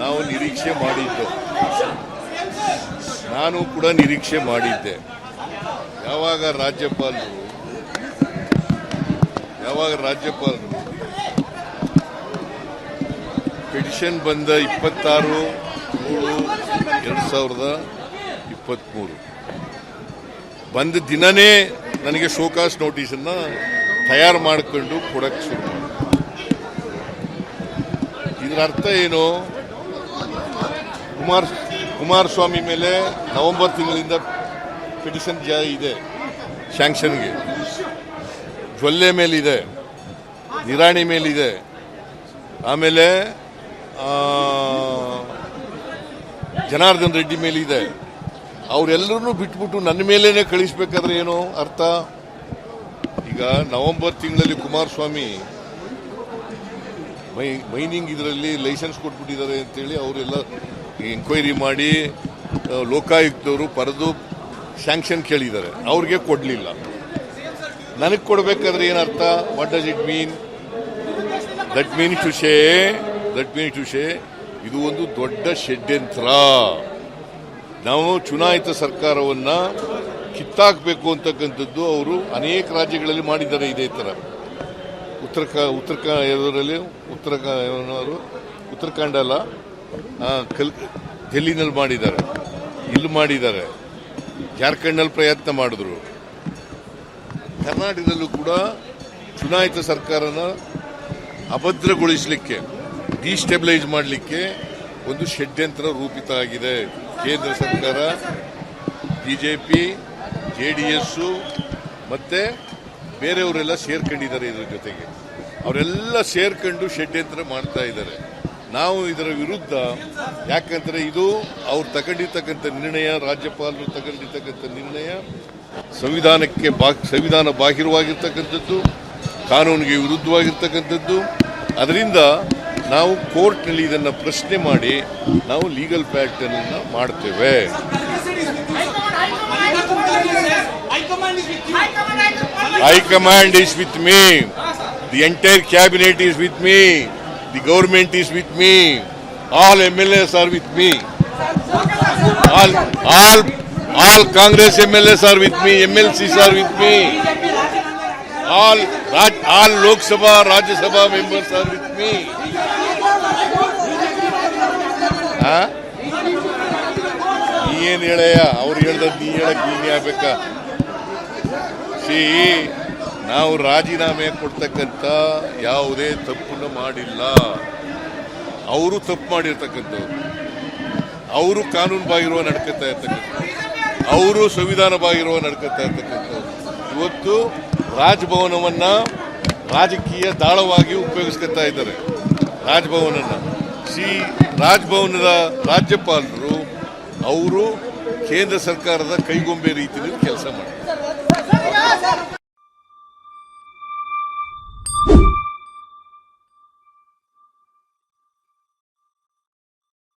ನಾವು ನಿರೀಕ್ಷೆ ಮಾಡಿದ್ದು. ನಾನು ಕೂಡ ನಿರೀಕ್ಷೆ ಮಾಡಿದ್ದೆ. ಯಾವಾಗ ರಾಜ್ಯಪಾಲರು ಯಾವಾಗ ರಾಜ್ಯಪಾಲರು ಪಿಟಿಷನ್ ಬಂದ ಇಪ್ಪತ್ತಾರು, ಮೂರು, ಎರಡು ಸಾವಿರದ ಇಪ್ಪತ್ತ್ಮೂರು ಬಂದ ದಿನನೇ ನನಗೆ ಶೋಕಾಸ್ ನೋಟಿಸನ್ನು ತಯಾರು ಮಾಡಿಕೊಂಡು ಕೊಡಕ್ಕೆ ಶುರು ಇದರ ಅರ್ಥ ಏನು? ಕುಮಾರ್, ಕುಮಾರಸ್ವಾಮಿ ಮೇಲೆ ನವೆಂಬರ್ ತಿಂಗಳಿಂದ ಪಿಟಿಷನ್ ಜಾ ಇದೆ, ಶ್ಯಾಂಕ್ಷನ್ಗೆ. ಜೊಲ್ಲೆ ಮೇಲಿದೆ, ನಿರಾಣಿ ಮೇಲಿದೆ. ಆಮೇಲೆ ಜನಾರ್ದನ್ ರೆಡ್ಡಿ ಮೇಲಿದೆ. ಅವರೆಲ್ಲರನ್ನೂ ಬಿಟ್ಬಿಟ್ಟು ನನ್ನ ಮೇಲೇ ಕಳಿಸ್ಬೇಕಾದ್ರೆ ಏನು ಅರ್ಥ? ಈಗ ನವೆಂಬರ್ ತಿಂಗಳಲ್ಲಿ ಕುಮಾರಸ್ವಾಮಿ ಮೈ, ಮೈನಿಂಗ್ ಇದರಲ್ಲಿ ಲೈಸೆನ್ಸ್ ಕೊಟ್ಬಿಟ್ಟಿದ್ದಾರೆ ಅಂತೇಳಿ ಅವರೆಲ್ಲ ಎಂಕ್ವೈರಿ ಮಾಡಿ ಲೋಕಾಯುಕ್ತವರು ಪರೆದು ಸ್ಯಾಂಕ್ಷನ್ ಕೇಳಿದ್ದಾರೆ. ಅವ್ರಿಗೆ ಕೊಡಲಿಲ್ಲ. ನನಗೆ ಕೊಡಬೇಕಾದ್ರೆ ಏನರ್ಥ? What does it mean that mean to say that mean to say ಇದು ಒಂದು ದೊಡ್ಡ ಷಡ್ಯಂತ್ರ. ನಾವು ಚುನಾಯಿತ ಸರ್ಕಾರವನ್ನು ಕಿತ್ತಾಕಬೇಕು ಅಂತಕ್ಕಂಥದ್ದು ಅವರು ಅನೇಕ ರಾಜ್ಯಗಳಲ್ಲಿ ಮಾಡಿದ್ದಾರೆ ಇದೇ ಥರ ಉತ್ತರ ಉತ್ತರ ಇದರಲ್ಲಿ ಉತ್ತರ ಉತ್ತರಾಖಂಡ ಅಲ್ಲ. ಕಲ್ ಡೆಲ್ಲಿನಲ್ಲಿ ಮಾಡಿದ್ದಾರೆ. ಇಲ್ಲಿ ಮಾಡಿದ್ದಾರೆ. ಜಾರ್ಖಂಡ್ನಲ್ಲಿ ಪ್ರಯತ್ನ ಮಾಡಿದ್ರು. ಕರ್ನಾಟಕದಲ್ಲೂ ಕೂಡ ಚುನಾಯಿತ ಸರ್ಕಾರನ ಅಭದ್ರಗೊಳಿಸಲಿಕ್ಕೆ, ಡಿಸ್ಟೆಬಿಲೈಸ್ ಮಾಡಲಿಕ್ಕೆ ಒಂದು ಷಡ್ಯಂತ್ರ ರೂಪಿತ ಆಗಿದೆ. ಕೇಂದ್ರ ಸರ್ಕಾರ, ಬಿಜೆಪಿ, ಜೆ ಡಿ ಎಸ್ಸು ಮತ್ತೆ ಬೇರೆಯವರೆಲ್ಲ ಸೇರ್ಕೊಂಡಿದ್ದಾರೆ ಇದ್ರ ಜೊತೆಗೆ. ಅವರೆಲ್ಲ ಸೇರ್ಕೊಂಡು ಷಡ್ಯಂತ್ರ ಮಾಡ್ತಾ ಇದ್ದಾರೆ. ನಾವು ಇದರ ವಿರುದ್ಧ ಯಾಕಂದ್ರೆ ಇದು ಅವ್ರು ತಗೊಂಡಿರ್ತಕ್ಕಂಥ ನಿರ್ಣಯ ರಾಜ್ಯಪಾಲರು ತಗೊಂಡಿರ್ತಕ್ಕಂಥ ನಿರ್ಣಯ ಸಂವಿಧಾನಕ್ಕೆ ಬಾ ಸಂವಿಧಾನ ಬಾಹಿರವಾಗಿರ್ತಕ್ಕಂಥದ್ದು ಕಾನೂನಿಗೆ ವಿರುದ್ಧವಾಗಿರ್ತಕ್ಕಂಥದ್ದು. ಅದರಿಂದ ನಾವು ಕೋರ್ಟ್ನಲ್ಲಿ ಇದನ್ನು ಪ್ರಶ್ನೆ ಮಾಡಿ ನಾವು ಲೀಗಲ್ ಪ್ಯಾಟರ್ನ್ ಮಾಡ್ತೇವೆ. High command is with me. The entire cabinet is with me. the government is with me all M L S are with me all all all Congress M L S are with me M L Cs are with me all Raj all Loksabha Rajyasabha members are with me ಏನ್ ಹೇಳಯ್ಯ ಅವ್ರು ಹೇಳ್ದದ್ ನೀ ಹೇಳಕ್ ನೀನೇ ಆಗ್ಬೇಕಾ C ನಾವು ರಾಜೀನಾಮೆ ಕೊಡ್ತಕ್ಕಂಥ ಯಾವುದೇ ತಪ್ಪನ್ನು ಮಾಡಿಲ್ಲ. ಅವರು ತಪ್ಪು ಮಾಡಿರ್ತಕ್ಕಂಥವ್ರು. ಅವರು ಕಾನೂನು ಬಾಗಿರುವ ನಡ್ಕೊತಾ ಇರ್ತಕ್ಕಂಥವ್ರು. ಅವರು ಸಂವಿಧಾನ ಬಾಗಿರುವ ನಡ್ಕೊತಾ ಇರ್ತಕ್ಕಂಥವ್ರು. ಇವತ್ತು ರಾಜಭವನವನ್ನು ರಾಜಕೀಯ ದಾಳವಾಗಿ ಉಪಯೋಗಿಸ್ಕೊತಾ ಇದ್ದಾರೆ. ರಾಜಭವನನ್ನು. ಸಿ ರಾಜಭವನದ ರಾಜ್ಯಪಾಲರು ಅವರು ಕೇಂದ್ರ ಸರ್ಕಾರದ ಕೈಗೊಂಬೆ ರೀತಿಯಲ್ಲಿ ಕೆಲಸ ಮಾಡ್ತಾರೆ